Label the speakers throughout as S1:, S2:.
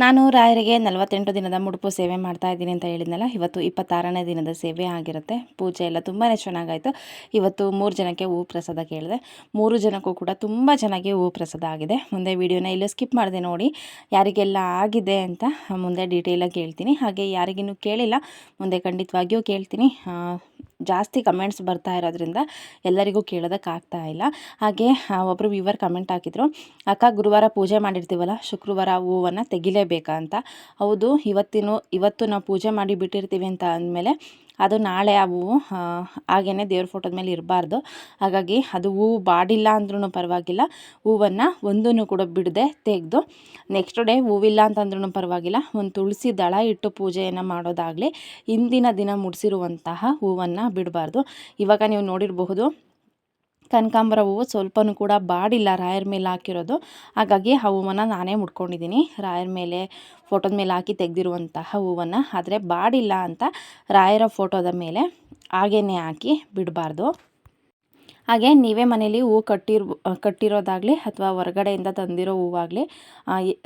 S1: ನಾನು ರಾಯರಿಗೆ ನಲವತ್ತೆಂಟು ದಿನದ ಮುಡುಪು ಸೇವೆ ಮಾಡ್ತಾ ಇದ್ದೀನಿ ಅಂತ ಹೇಳಿದ್ನಲ್ಲ, ಇವತ್ತು ಇಪ್ಪತ್ತಾರನೇ ದಿನದ ಸೇವೆ ಆಗಿರುತ್ತೆ. ಪೂಜೆ ಎಲ್ಲ ತುಂಬಾ ಚೆನ್ನಾಗಾಯಿತು. ಇವತ್ತು ಮೂರು ಜನಕ್ಕೆ ಹೂ ಪ್ರಸಾದ ಕೇಳಿದೆ. ಮೂರು ಜನಕ್ಕೂ ಕೂಡ ತುಂಬ ಚೆನ್ನಾಗಿ ಹೂ ಪ್ರಸಾದ ಆಗಿದೆ. ಮುಂದೆ ವಿಡಿಯೋನ ಇಲ್ಲೂ ಸ್ಕಿಪ್ ಮಾಡಿದೆ ನೋಡಿ. ಯಾರಿಗೆಲ್ಲ ಆಗಿದೆ ಅಂತ ಮುಂದೆ ಡೀಟೇಲಾಗಿ ಹೇಳ್ತೀನಿ. ಹಾಗೆ ಯಾರಿಗಿನ್ನೂ ಕೇಳಿಲ್ಲ, ಮುಂದೆ ಖಂಡಿತವಾಗಿಯೂ ಕೇಳ್ತೀನಿ. ಜಾಸ್ತಿ ಕಮೆಂಟ್ಸ್ ಬರ್ತಾ ಇರೋದ್ರಿಂದ ಎಲ್ಲರಿಗೂ ಕೇಳೋದಕ್ಕಾಗ್ತಾ ಇಲ್ಲ. ಹಾಗೆ ಒಬ್ಬರು ವ್ಯೂವರ್ ಕಮೆಂಟ್ ಹಾಕಿದ್ರು, ಅಕ್ಕ ಗುರುವಾರ ಪೂಜೆ ಮಾಡಿರ್ತೀವಲ್ಲ, ಶುಕ್ರವಾರ ಹೂವನ್ನು ತೆಗಿಲೇಬೇಕಾ ಅಂತ. ಹೌದು, ಇವತ್ತಿನೂ, ಇವತ್ತು ನಾವು ಪೂಜೆ ಮಾಡಿ ಬಿಟ್ಟಿರ್ತೀವಿ ಅಂತ ಅಂದಮೇಲೆ ಅದು ನಾಳೆ ಆ ಹೂವು ಹಾಗೇ ದೇವ್ರ ಫೋಟೋದ ಮೇಲೆ ಇರಬಾರ್ದು. ಹಾಗಾಗಿ ಅದು ಹೂವು ಬಾಡಿಲ್ಲ ಅಂದ್ರೂ ಪರವಾಗಿಲ್ಲ. ಹೂವನ್ನು ಒಂದೂ ಕೂಡ ಬಿಡದೆ ತೆಗೆದು ನೆಕ್ಸ್ಟ್ ಡೇ ಹೂವಿಲ್ಲ ಅಂತಂದ್ರೂ ಪರವಾಗಿಲ್ಲ. ಒಂದು ತುಳಸಿ ದಳ ಇಟ್ಟು ಪೂಜೆಯನ್ನು ಮಾಡೋದಾಗಲಿ, ಇಂದಿನ ದಿನ ಮುಡಿಸಿರುವಂತಹ ಹೂವನ್ನು ಬಿಡಬಾರ್ದು. ಇವಾಗ ನೀವು ನೋಡಿರಬಹುದು ಕನಕಾಂಬರ ಹೂವು ಸ್ವಲ್ಪನೂ ಕೂಡ ಬಾಡಿಲ್ಲ ರಾಯರ ಮೇಲೆ ಹಾಕಿರೋದು. ಹಾಗಾಗಿ ಆ ಹೂವನ್ನು ನಾನೇ ಮುಡ್ಕೊಂಡಿದ್ದೀನಿ ರಾಯರ ಮೇಲೆ, ಫೋಟೋದ ಮೇಲೆ ಹಾಕಿ ತೆಗೆದಿರುವಂತಹ ಹೂವನ್ನು. ಆದರೆ ಬಾಡಿಲ್ಲ ಅಂತ ರಾಯರ ಫೋಟೋದ ಮೇಲೆ ಹಾಗೇ ಹಾಕಿ ಬಿಡಬಾರ್ದು. ಹಾಗೆ ನೀವೇ ಮನೇಲಿ ಹೂವು ಕಟ್ಟಿರ್, ಕಟ್ಟಿರೋದಾಗಲಿ ಅಥವಾ ಹೊರಗಡೆಯಿಂದ ತಂದಿರೋ ಹೂವಾಗಲಿ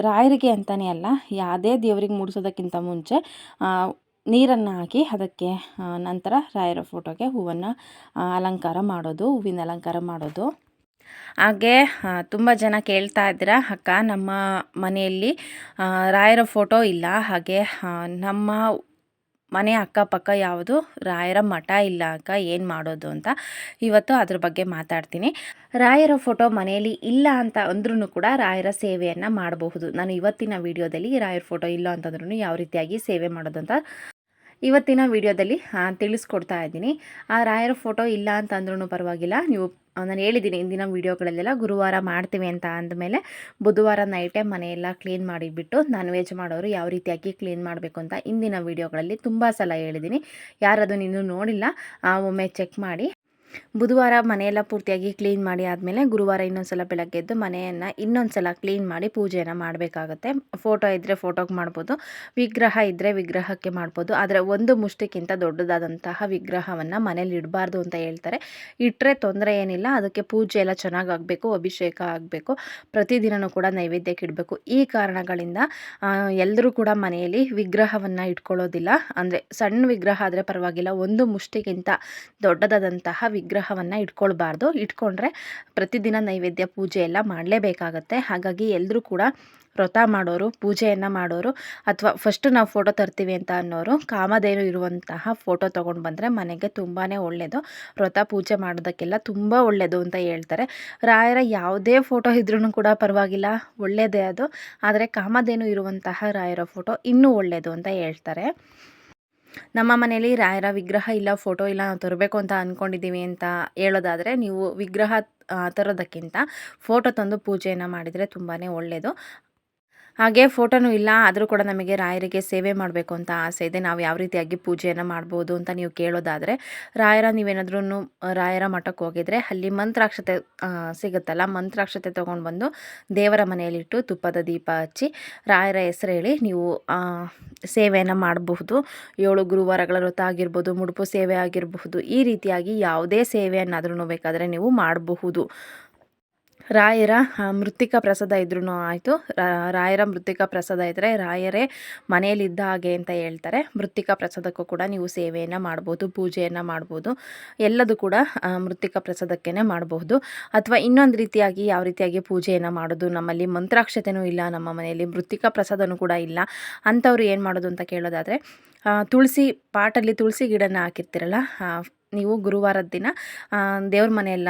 S1: ರಾಯರಿಗೆ ಅಂತಲೇ ಅಲ್ಲ, ಯಾವುದೇ ದೇವರಿಗೆ ಮೂಡಿಸೋದಕ್ಕಿಂತ ಮುಂಚೆ ನೀರನ್ನು ಹಾಕಿ ಅದಕ್ಕೆ ನಂತರ ರಾಯರ ಫೋಟೋಗೆ ಹೂವನ್ನು ಅಲಂಕಾರ ಮಾಡೋದು, ಹೂವಿನ ಅಲಂಕಾರ ಮಾಡೋದು. ಹಾಗೆ ತುಂಬ ಜನ ಕೇಳ್ತಾ ಇದ್ದೀರಾ, ಅಕ್ಕ, ನಮ್ಮ ಮನೆಯಲ್ಲಿ ರಾಯರ ಫೋಟೋ ಇಲ್ಲ. ಹಾಗೆ ನಮ್ಮ ಮನೆ ಅಕ್ಕಪಕ್ಕ ಯಾವುದು? ರಾಯರ ಮಠ ಇಲ್ಲ ಅಕ್ಕ, ಏನು ಮಾಡೋದು? ಅಂತ ಇವತ್ತು ಅದ್ರ ಬಗ್ಗೆ ಮಾತಾಡ್ತೀನಿ. ರಾಯರ ಫೋಟೋ ಮನೆಯಲ್ಲಿ ಇಲ್ಲ ಅಂತ ಅಂದ್ರೂ ಕೂಡ ರಾಯರ ಸೇವೆಯನ್ನು ಮಾಡಬಹುದು. ನಾನು ಇವತ್ತಿನ ವಿಡಿಯೋದಲ್ಲಿ ರಾಯರ ಫೋಟೋ ಇಲ್ಲ ಅಂತಂದ್ರೂ ಯಾವ ರೀತಿಯಾಗಿ ಸೇವೆ ಮಾಡೋದು ಅಂತ ಇವತ್ತಿನ ವಿಡಿಯೋದಲ್ಲಿ ತಿಳಿಸ್ಕೊಡ್ತಾ ಇದ್ದೀನಿ. ಆ, ರಾಯರ ಫೋಟೋ ಇಲ್ಲ ಅಂತ ಅಂದ್ರೂ ಪರವಾಗಿಲ್ಲ. ನೀವು ನಾನು ಹೇಳಿದ್ದೀನಿ, ಇಂದಿನ ವೀಡಿಯೋಗಳಲ್ಲೆಲ್ಲ ಗುರುವಾರ ಮಾಡ್ತೀವಿ ಅಂತ ಅಂದಮೇಲೆ ಬುಧವಾರ ನೈಟೇ ಮನೆಯೆಲ್ಲ ಕ್ಲೀನ್ ಮಾಡಿಬಿಟ್ಟು ನಾನ್ ವೆಜ್ ಮಾಡೋರು ಯಾವ ರೀತಿಯಾಗಿ ಕ್ಲೀನ್ ಮಾಡಬೇಕು ಅಂತ ಇಂದಿನ ವೀಡಿಯೋಗಳಲ್ಲಿ ತುಂಬ ಸಲ ಹೇಳಿದ್ದೀನಿ. ಯಾರದು ಇನ್ನೂ ನೋಡಿಲ್ಲ ಒಮ್ಮೆ ಚೆಕ್ ಮಾಡಿ. ಬುಧವಾರ ಮನೆಯೆಲ್ಲ ಪೂರ್ತಿಯಾಗಿ ಕ್ಲೀನ್ ಮಾಡಿ ಆದಮೇಲೆ ಗುರುವಾರ ಇನ್ನೊಂದು ಸಲ ಬೆಳಗ್ಗೆ ಎದ್ದು ಮನೆಯನ್ನು ಇನ್ನೊಂದು ಸಲ ಕ್ಲೀನ್ ಮಾಡಿ ಪೂಜೆಯನ್ನು ಮಾಡಬೇಕಾಗತ್ತೆ. ಫೋಟೋ ಇದ್ದರೆ ಫೋಟೋಗೆ ಮಾಡ್ಬೋದು, ವಿಗ್ರಹ ಇದ್ದರೆ ವಿಗ್ರಹಕ್ಕೆ ಮಾಡ್ಬೋದು. ಆದರೆ ಒಂದು ಮುಷ್ಟಿಕ್ಕಿಂತ ದೊಡ್ಡದಾದಂತಹ ವಿಗ್ರಹವನ್ನು ಮನೇಲಿ ಇಡಬಾರ್ದು ಅಂತ ಹೇಳ್ತಾರೆ. ಇಟ್ಟರೆ ತೊಂದರೆ ಏನಿಲ್ಲ, ಅದಕ್ಕೆ ಪೂಜೆ ಎಲ್ಲ ಚೆನ್ನಾಗಿ ಆಗಬೇಕು ಅಭಿಷೇಕ ಆಗಬೇಕು ಪ್ರತಿದಿನವೂ ಕೂಡ ನೈವೇದ್ಯಕ್ಕೆ ಇಡಬೇಕು. ಈ ಕಾರಣಗಳಿಂದ ಎಲ್ಲರೂ ಕೂಡ ಮನೆಯಲ್ಲಿ ವಿಗ್ರಹವನ್ನು ಇಟ್ಕೊಳ್ಳೋದಿಲ್ಲ. ಅಂದರೆ ಸಣ್ಣ ವಿಗ್ರಹ ಆದರೆ ಪರವಾಗಿಲ್ಲ, ಒಂದು ಮುಷ್ಟಿಗಿಂತ ದೊಡ್ಡದಾದಂತಹ ವಿಗ್ರಹವನ್ನು ಇಟ್ಕೊಳ್ಬಾರ್ದು. ಇಟ್ಕೊಂಡ್ರೆ ಪ್ರತಿದಿನ ನೈವೇದ್ಯ ಪೂಜೆ ಎಲ್ಲ ಮಾಡಲೇಬೇಕಾಗತ್ತೆ. ಹಾಗಾಗಿ ಎಲ್ಲರೂ ಕೂಡ ವ್ರತ ಮಾಡೋರು, ಪೂಜೆಯನ್ನು ಮಾಡೋರು ಅಥವಾ ಫಸ್ಟ್ ನಾವು ಫೋಟೋ ತರ್ತೀವಿ ಅಂತ ಅನ್ನೋರು ಕಾಮಧೇನು ಇರುವಂತಹ ಫೋಟೋ ತೊಗೊಂಡು ಬಂದರೆ ಮನೆಗೆ ತುಂಬಾ ಒಳ್ಳೆಯದು ವ್ರತ ಪೂಜೆ ಮಾಡೋದಕ್ಕೆಲ್ಲ ತುಂಬ ಒಳ್ಳೆಯದು ಅಂತ ಹೇಳ್ತಾರೆ. ರಾಯರ ಯಾವುದೇ ಫೋಟೋ ಇದ್ರೂ ಕೂಡ ಪರವಾಗಿಲ್ಲ. ಒಳ್ಳೆಯದೇ ಅದು. ಆದರೆ ಕಾಮಧೇನು ಇರುವಂತಹ ರಾಯರ ಫೋಟೋ ಇನ್ನೂ ಒಳ್ಳೆಯದು ಅಂತ ಹೇಳ್ತಾರೆ. ನಮ್ಮ ಮನೇಲಿ ರಾಯರ ವಿಗ್ರಹ ಇಲ್ಲ ಫೋಟೋ ಇಲ್ಲ ನಾವು ತರಬೇಕು ಅಂತ ಅಂದ್ಕೊಂಡಿದ್ದೀವಿ ಅಂತ ಹೇಳೋದಾದರೆ ನೀವು ವಿಗ್ರಹ ತರೋದಕ್ಕಿಂತ ಫೋಟೋ ತಂದು ಪೂಜೆಯನ್ನು ಮಾಡಿದರೆ ತುಂಬಾ ಒಳ್ಳೆಯದು ಹಾಗೆ ಫೋಟೋನೂ ಇಲ್ಲ, ಆದರೂ ಕೂಡ ನಮಗೆ ರಾಯರಿಗೆ ಸೇವೆ ಮಾಡಬೇಕು ಅಂತ ಆಸೆ ಇದೆ. ನಾವು ಯಾವ ರೀತಿಯಾಗಿ ಪೂಜೆಯನ್ನು ಮಾಡ್ಬೋದು ಅಂತ ನೀವು ಕೇಳೋದಾದರೆ, ರಾಯರ ನೀವೇನಾದ್ರೂ, ರಾಯರ ಮಠಕ್ಕೆ ಹೋಗಿದರೆ ಅಲ್ಲಿ ಮಂತ್ರಾಕ್ಷತೆ ಸಿಗುತ್ತಲ್ಲ, ಮಂತ್ರಾಕ್ಷತೆ ತೊಗೊಂಡು ಬಂದು ದೇವರ ಮನೆಯಲ್ಲಿಟ್ಟು ತುಪ್ಪದ ದೀಪ ಹಚ್ಚಿ ರಾಯರ ಹೆಸರು ಹೇಳಿ ನೀವು ಸೇವೆಯನ್ನು ಮಾಡಬಹುದು. ಏಳು ಗುರುವಾರಗಳ ವ್ರತ ಆಗಿರ್ಬೋದು, ಮುಡುಪು ಸೇವೆ ಆಗಿರಬಹುದು, ಈ ರೀತಿಯಾಗಿ ಯಾವುದೇ ಸೇವೆಯನ್ನಾದ್ರೂ ಬೇಕಾದರೆ ನೀವು ಮಾಡಬಹುದು. ರಾಯರ ಮೃತ್ತಿಕ ಪ್ರಸಾದ ಇದ್ರೂ ಆಯಿತು. ರಾಯರ ಮೃತ್ತಿಕ ಪ್ರಸಾದ ಇದ್ದರೆ ರಾಯರೇ ಮನೆಯಲ್ಲಿದ್ದ ಹಾಗೆ ಅಂತ ಹೇಳ್ತಾರೆ. ಮೃತ್ತಿಕ ಪ್ರಸಾದಕ್ಕೂ ಕೂಡ ನೀವು ಸೇವೆಯನ್ನು ಮಾಡ್ಬೋದು, ಪೂಜೆಯನ್ನು ಮಾಡ್ಬೋದು. ಎಲ್ಲದು ಕೂಡ ಮೃತ್ತಿಕ ಪ್ರಸಾದಕ್ಕೇ ಮಾಡಬಹುದು. ಅಥವಾ ಇನ್ನೊಂದು ರೀತಿಯಾಗಿ ಯಾವ ರೀತಿಯಾಗಿ ಪೂಜೆಯನ್ನು ಮಾಡೋದು, ನಮ್ಮಲ್ಲಿ ಮಂತ್ರಾಕ್ಷತೆಯೂ ಇಲ್ಲ, ನಮ್ಮ ಮನೆಯಲ್ಲಿ ಮೃತ್ತಿಕ ಪ್ರಸಾದನೂ ಕೂಡ ಇಲ್ಲ. ಅಂಥವ್ರು ಏನು ಮಾಡೋದು ಅಂತ ಕೇಳೋದಾದರೆ ತುಳಸಿ ಪಾಟಲ್ಲಿ ತುಳಸಿ ಗಿಡನ ಹಾಕಿರ್ತೀರಲ್ಲ ನೀವು ಗುರುವಾರದ ದಿನ ದೇವ್ರ ಮನೆಯೆಲ್ಲ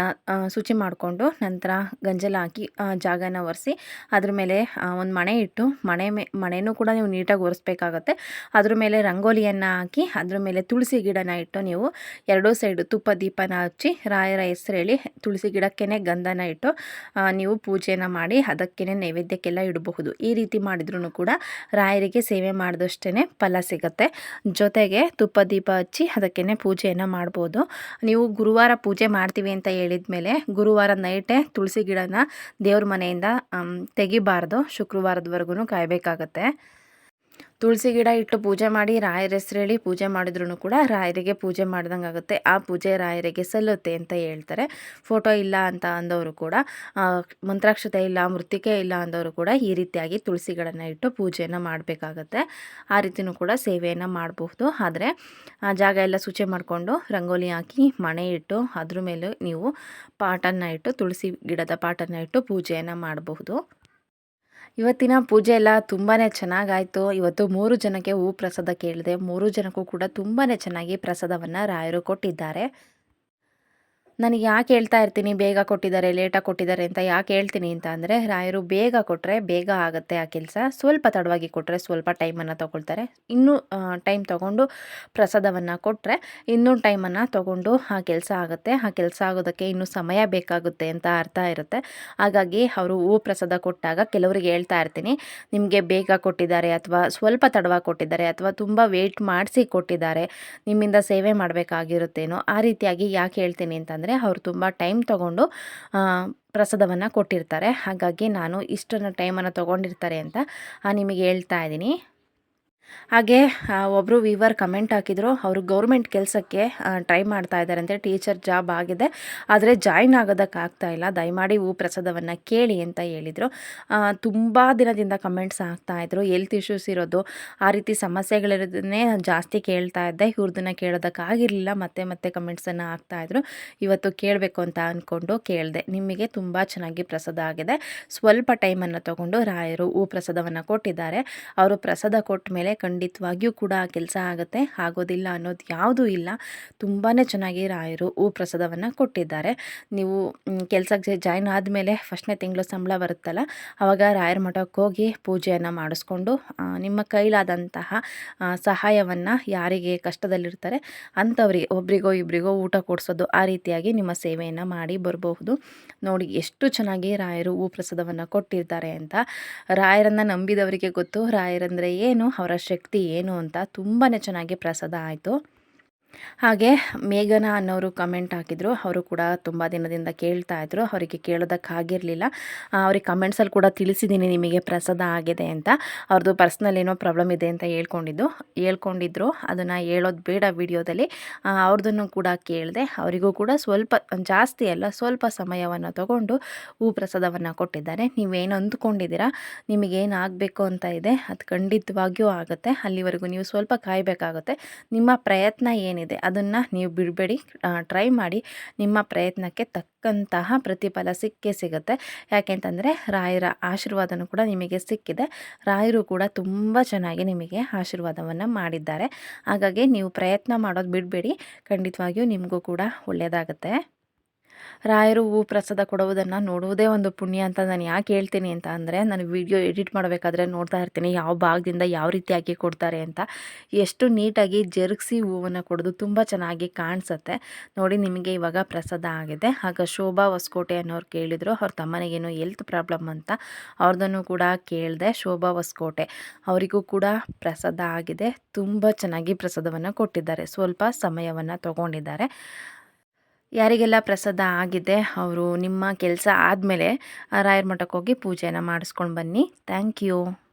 S1: ಶುಚಿ ಮಾಡಿಕೊಂಡು ನಂತರ ಗಂಜಲ ಹಾಕಿ ಜಾಗನ ಒರೆಸಿ, ಅದ್ರ ಮೇಲೆ ಒಂದು ಮಣೆ ಇಟ್ಟು, ಮಣೆ ಮೇ, ಮಣೆನೂ ಕೂಡ ನೀವು ನೀಟಾಗಿ ಒರೆಸ್ಬೇಕಾಗತ್ತೆ. ಅದ್ರ ಮೇಲೆ ರಂಗೋಲಿಯನ್ನು ಹಾಕಿ, ಅದ್ರ ಮೇಲೆ ತುಳಸಿ ಗಿಡನ ಇಟ್ಟು ನೀವು ಎರಡೂ ಸೈಡು ತುಪ್ಪ ದೀಪನ ಹಚ್ಚಿ, ರಾಯರ ಹೆಸರು ಹೇಳಿ ತುಳಸಿ ಗಿಡಕ್ಕೇ ಗಂಧನ ಇಟ್ಟು ನೀವು ಪೂಜೆನ ಮಾಡಿ ಅದಕ್ಕೇ ನೈವೇದ್ಯಕ್ಕೆಲ್ಲ ಇಡಬಹುದು. ಈ ರೀತಿ ಮಾಡಿದ್ರೂ ಕೂಡ ರಾಯರಿಗೆ ಸೇವೆ ಮಾಡಿದಷ್ಟೇ ಫಲ ಸಿಗುತ್ತೆ. ಜೊತೆಗೆ ತುಪ್ಪ ದೀಪ ಹಚ್ಚಿ ಅದಕ್ಕೇ ಪೂಜೆಯನ್ನು ಮಾಡ್ಬೋದು. ನೀವು ಗುರುವಾರ ಪೂಜೆ ಮಾಡ್ತೀವಿ ಅಂತ ಹೇಳಿದ ಮೇಲೆ ಗುರುವಾರ ನೈಟೇ ತುಳಸಿ ಗಿಡನ ದೇವ್ರ ಮನೆಯಿಂದ ತೆಗಿಬಾರ್ದು. ಶುಕ್ರವಾರದವರೆಗೂ ಕಾಯಬೇಕಾಗತ್ತೆ. ತುಳಸಿ ಗಿಡ ಇಟ್ಟು ಪೂಜೆ ಮಾಡಿ ರಾಯರ ಹೆಸರು ಪೂಜೆ ಮಾಡಿದ್ರೂ ಕೂಡ ರಾಯರಿಗೆ ಪೂಜೆ ಮಾಡ್ದಂಗೆ ಆಗುತ್ತೆ. ಆ ಪೂಜೆ ರಾಯರಿಗೆ ಸಲ್ಲುತ್ತೆ ಅಂತ ಹೇಳ್ತಾರೆ. ಫೋಟೋ ಇಲ್ಲ ಅಂತ ಅಂದವರು ಕೂಡ ಮಂತ್ರಾಕ್ಷತೆ ಇಲ್ಲ, ಮೃತ್ತಿಕೆ ಇಲ್ಲ ಅಂದವರು ಕೂಡ ಈ ರೀತಿಯಾಗಿ ತುಳಸಿಗಳನ್ನು ಇಟ್ಟು ಪೂಜೆಯನ್ನು ಮಾಡಬೇಕಾಗತ್ತೆ. ಆ ರೀತಿಯೂ ಕೂಡ ಸೇವೆಯನ್ನು ಮಾಡಬಹುದು. ಆದರೆ, ಆ ಜಾಗ ಎಲ್ಲ ಶುಚಿ ಮಾಡಿಕೊಂಡು ರಂಗೋಲಿ ಹಾಕಿ ಮಣೆ ಇಟ್ಟು ಅದ್ರ ಮೇಲೆ ನೀವು ಪಾಟನ್ನು ಇಟ್ಟು, ತುಳಸಿ ಗಿಡದ ಪಾಟನ್ನು ಇಟ್ಟು ಪೂಜೆಯನ್ನು ಮಾಡಬಹುದು. ಇವತ್ತಿನ ಪೂಜೆ ಎಲ್ಲ ತುಂಬಾ ಚೆನ್ನಾಗಾಯಿತು. ಇವತ್ತು ಮೂರು ಜನಕ್ಕೆ ಹೂ ಪ್ರಸಾದ ಕೇಳಿದೆ. ಮೂರು ಜನಕ್ಕೂ ಕೂಡ ತುಂಬಾ ಚೆನ್ನಾಗಿ ಪ್ರಸಾದವನ್ನು ರಾಯರು ಕೊಟ್ಟಿದ್ದಾರೆ. ನನಗೆ ಯಾಕೆ ಹೇಳ್ತಾ ಇರ್ತೀನಿ, ಬೇಗ ಕೊಟ್ಟಿದ್ದಾರೆ, ಲೇಟಾಗಿ ಕೊಟ್ಟಿದ್ದಾರೆ ಅಂತ ಯಾಕೆ ಹೇಳ್ತೀನಿ ಅಂತ ಅಂದರೆ, ರಾಯರು ಬೇಗ ಕೊಟ್ಟರೆ ಬೇಗ ಆಗುತ್ತೆ ಆ ಕೆಲಸ. ಸ್ವಲ್ಪ ತಡವಾಗಿ ಕೊಟ್ಟರೆ ಸ್ವಲ್ಪ ಟೈಮನ್ನು ತೊಗೊಳ್ತಾರೆ. ಇನ್ನೂ ಟೈಮ್ ತೊಗೊಂಡು ಪ್ರಸಾದವನ್ನು ಕೊಟ್ಟರೆ ಇನ್ನೂ ಟೈಮನ್ನು ತೊಗೊಂಡು ಆ ಕೆಲಸ ಆಗುತ್ತೆ. ಆ ಕೆಲಸ ಆಗೋದಕ್ಕೆ ಇನ್ನೂ ಸಮಯ ಬೇಕಾಗುತ್ತೆ ಅಂತ ಅರ್ಥ ಇರುತ್ತೆ. ಹಾಗಾಗಿ ಅವರು ಹೂ ಪ್ರಸಾದ ಕೊಟ್ಟಾಗ ಕೆಲವರಿಗೆ ಹೇಳ್ತಾ ಇರ್ತೀನಿ, ನಿಮಗೆ ಬೇಗ ಕೊಟ್ಟಿದ್ದಾರೆ ಅಥವಾ ಸ್ವಲ್ಪ ತಡವಾಗಿ ಕೊಟ್ಟಿದ್ದಾರೆ ಅಥವಾ ತುಂಬ ವೆಯ್ಟ್ ಮಾಡಿಸಿ ಕೊಟ್ಟಿದ್ದಾರೆ, ನಿಮ್ಮಿಂದ ಸೇವೆ ಮಾಡಬೇಕಾಗಿರುತ್ತೇನೋ ಆ ರೀತಿಯಾಗಿ ಯಾಕೆ ಹೇಳ್ತೀನಿ ಅಂತಂದರೆ ಅವರು ತುಂಬ ಟೈಮ್ ತಗೊಂಡು ಪ್ರಸಾದವನ್ನು ಕೊಟ್ಟಿರ್ತಾರೆ. ಹಾಗಾಗಿ ನಾನು ಇಷ್ಟನ್ನು ಟೈಮನ್ನು ತೊಗೊಂಡಿರ್ತಾರೆ ಅಂತ ನಿಮಗೆ ಹೇಳ್ತಾ ಇದ್ದೀನಿ. ಹಾಗೆ ಒಬ್ಬರು ವಿವರ್ ಕಮೆಂಟ್ ಹಾಕಿದರು, ಅವರು ಗೌರ್ಮೆಂಟ್ ಕೆಲಸಕ್ಕೆ ಟ್ರೈ ಮಾಡ್ತಾ ಇದ್ದಾರೆ ಅಂದರೆ ಟೀಚರ್ ಜಾಬ್ ಆಗಿದೆ, ಆದರೆ ಜಾಯ್ನ್ ಆಗೋದಕ್ಕೆ ಆಗ್ತಾ ಇಲ್ಲ, ದಯಮಾಡಿ ಹೂ ಪ್ರಸಾದವನ್ನು ಕೇಳಿ ಅಂತ ಹೇಳಿದರು. ತುಂಬ ದಿನದಿಂದ ಕಮೆಂಟ್ಸ್ ಆಗ್ತಾಯಿದ್ರು ಹೆಲ್ತ್ ಇಶ್ಯೂಸ್ ಇರೋದು, ಆ ರೀತಿ ಸಮಸ್ಯೆಗಳಿರೋದನ್ನೇ ಜಾಸ್ತಿ ಕೇಳ್ತಾ ಇದ್ದೆ, ಇವ್ರದನ್ನ ಕೇಳೋದಕ್ಕಾಗಿರಲಿಲ್ಲ ಮತ್ತೆ ಮತ್ತೆ ಕಮೆಂಟ್ಸನ್ನು ಆಗ್ತಾಯಿದ್ರು ಇವತ್ತು ಕೇಳಬೇಕು ಅಂತ ಅಂದ್ಕೊಂಡು ಕೇಳಿದೆ. ನಿಮಗೆ ತುಂಬ ಚೆನ್ನಾಗಿ ಪ್ರಸಾದ ಆಗಿದೆ, ಸ್ವಲ್ಪ ಟೈಮನ್ನು ತಗೊಂಡು ರಾಯರು ಹೂ ಪ್ರಸಾದವನ್ನು ಕೊಟ್ಟಿದ್ದಾರೆ, ಅವರು ಪ್ರಸಾದ ಕೊಟ್ಟ ಮೇಲೆ ಖಂಡಿತವಾಗಿಯೂ ಕೂಡ ಆ ಕೆಲಸ ಆಗುತ್ತೆ, ಆಗೋದಿಲ್ಲ ಅನ್ನೋದು ಯಾವುದೂ ಇಲ್ಲ. ತುಂಬಾ ಚೆನ್ನಾಗಿ ರಾಯರು ಹೂ ಪ್ರಸಾದವನ್ನು ಕೊಟ್ಟಿದ್ದಾರೆ. ನೀವು ಕೆಲಸಕ್ಕೆ ಜಾಯ್ನ್ ಆದಮೇಲೆ ಫಸ್ಟ್ನೇ ತಿಂಗಳು ಸಂಬಳ ಬರುತ್ತಲ್ಲ ಆವಾಗ ರಾಯರ ಮಠಕ್ಕೆ ಹೋಗಿ ಪೂಜೆಯನ್ನು ಮಾಡಿಸ್ಕೊಂಡು ನಿಮ್ಮ ಕೈಲಾದಂತಹ ಸಹಾಯವನ್ನು ಯಾರಿಗೆ ಕಷ್ಟದಲ್ಲಿರ್ತಾರೆ ಅಂಥವ್ರಿಗೆ ಒಬ್ರಿಗೋ ಇಬ್ಬರಿಗೋ ಊಟ ಕೊಡಿಸೋದು ಆ ರೀತಿಯಾಗಿ ನಿಮ್ಮ ಸೇವೆಯನ್ನು ಮಾಡಿ ಬರಬಹುದು. ನೋಡಿ, ಎಷ್ಟು ಚೆನ್ನಾಗಿ ರಾಯರು ಹೂ ಪ್ರಸಾದವನ್ನು ಕೊಟ್ಟಿರ್ತಾರೆ ಅಂತ ರಾಯರನ್ನು ನಂಬಿದವರಿಗೆ ಗೊತ್ತು. ರಾಯರಂದರೆ ಏನು? ಅವರ ಶಕ್ತಿ ಏನು ಅಂತ ತುಂಬಾ ಚೆನ್ನಾಗಿ ಪ್ರಸಾದ ಆಯಿತು. ಹಾಗೆ ಮೇಘನ ಅನ್ನೋರು ಕಮೆಂಟ್ ಹಾಕಿದ್ರು. ಅವರು ಕೂಡ ತುಂಬ ದಿನದಿಂದ ಕೇಳ್ತಾ ಇದ್ರು. ಅವರಿಗೆ ಕೇಳೋದಕ್ಕಾಗಿರಲಿಲ್ಲ ಅವ್ರಿಗೆ ಕಮೆಂಟ್ಸಲ್ಲಿ ಕೂಡ ತಿಳಿಸಿದ್ದೀನಿ ನಿಮಗೆ ಪ್ರಸಾದ ಆಗಿದೆ ಅಂತ. ಅವ್ರದ್ದು ಪರ್ಸ್ನಲ್ ಏನೋ ಪ್ರಾಬ್ಲಮ್ ಇದೆ ಅಂತ ಹೇಳ್ಕೊಂಡಿದ್ದು. ಹೇಳ್ಕೊಂಡಿದ್ರು. ಅದನ್ನು ಹೇಳೋದು ಬೇಡ ವಿಡಿಯೋದಲ್ಲಿ. ಅವ್ರದ್ದನ್ನು ಕೂಡ ಕೇಳಿದೆ. ಅವರಿಗೂ ಕೂಡ ಸ್ವಲ್ಪ, ಜಾಸ್ತಿ ಅಲ್ಲ, ಸ್ವಲ್ಪ ಸಮಯವನ್ನು ತಗೊಂಡು ಹೂ ಪ್ರಸಾದವನ್ನು ಕೊಟ್ಟಿದ್ದಾರೆ. ನೀವೇನು ಅಂದ್ಕೊಂಡಿದ್ದೀರಾ? ನಿಮಗೇನು ಆಗಬೇಕು ಅಂತ ಇದೆ. ಅದು ಖಂಡಿತವಾಗಿಯೂ ಆಗುತ್ತೆ. ಅಲ್ಲಿವರೆಗೂ ನೀವು ಸ್ವಲ್ಪ ಕಾಯಬೇಕಾಗುತ್ತೆ. ನಿಮ್ಮ ಪ್ರಯತ್ನ ಏನಿದೆ ಅದನ್ನು ನೀವು ಬಿಡಬೇಡಿ. ಟ್ರೈ ಮಾಡಿ ನಿಮ್ಮ ಪ್ರಯತ್ನಕ್ಕೆ ತಕ್ಕಂತಹ ಪ್ರತಿಫಲ ಸಿಕ್ಕೇ ಸಿಗುತ್ತೆ. ಯಾಕೆಂತಂದರೆ ರಾಯರ ಆಶೀರ್ವಾದನೂ ಕೂಡ ನಿಮಗೆ ಸಿಕ್ಕಿದೆ. ರಾಯರು ಕೂಡ ತುಂಬ ಚೆನ್ನಾಗಿ ನಿಮಗೆ ಆಶೀರ್ವಾದವನ್ನು ಮಾಡಿದ್ದಾರೆ. ಹಾಗಾಗಿ ನೀವು ಪ್ರಯತ್ನ ಮಾಡೋದು ಬಿಡಬೇಡಿ. ಖಂಡಿತವಾಗಿಯೂ ನಿಮಗೂ ಕೂಡ ಒಳ್ಳೆಯದಾಗುತ್ತೆ ರಾಯರು ಹೂ ಪ್ರಸಾದ ಕೊಡುವುದನ್ನು ನೋಡುವುದೇ ಒಂದು ಪುಣ್ಯ ಅಂತ ನಾನು ಯಾಕೆ ಹೇಳ್ತೀನಿ ಅಂತ ಅಂದರೆ, ನಾನು ವಿಡಿಯೋ ಎಡಿಟ್ ಮಾಡಬೇಕಾದ್ರೆ ನೋಡ್ತಾ ಇರ್ತೀನಿ ಯಾವ ಭಾಗದಿಂದ ಯಾವ ರೀತಿಯಾಗಿ ಕೊಡ್ತಾರೆ ಅಂತ. ಎಷ್ಟು ನೀಟಾಗಿ ಜರುಗಿಸಿ ಹೂವನ್ನು ಕೊಡೋದು ತುಂಬ ಚೆನ್ನಾಗಿ ಕಾಣಿಸುತ್ತೆ. ನೋಡಿ ನಿಮಗೆ ಇವಾಗ ಪ್ರಸಾದ ಆಗಿದೆ. ಆಗ ಶೋಭಾ ಹೊಸಕೋಟೆ ಅನ್ನೋರು ಕೇಳಿದರು, ಅವ್ರ ತಮ್ಮನಿಗೇನು ಹೆಲ್ತ್ ಪ್ರಾಬ್ಲಮ್ ಅಂತ. ಅವ್ರದ್ದನ್ನು ಕೂಡ ಕೇಳಿದೆ ಶೋಭಾ ಹೊಸಕೋಟೆ. ಅವರಿಗೂ ಕೂಡ ಪ್ರಸಾದ ಆಗಿದೆ. ತುಂಬ ಚೆನ್ನಾಗಿ ಪ್ರಸಾದವನ್ನು ಕೊಟ್ಟಿದ್ದಾರೆ. ಸ್ವಲ್ಪ ಸಮಯವನ್ನು ತಗೊಂಡಿದ್ದಾರೆ. ಯಾರಿಗೆಲ್ಲ ಪ್ರಸಾದ ಆಗಿದೆ, ಅವರು ನಿಮ್ಮ ಕೆಲಸ ಆದಮೇಲೆ, ರಾಯರ ಮಠಕ್ಕೆ ಹೋಗಿ ಪೂಜೆನ ಮಾಡಿಸ್ಕೊಂಡು ಬನ್ನಿ. Thank you.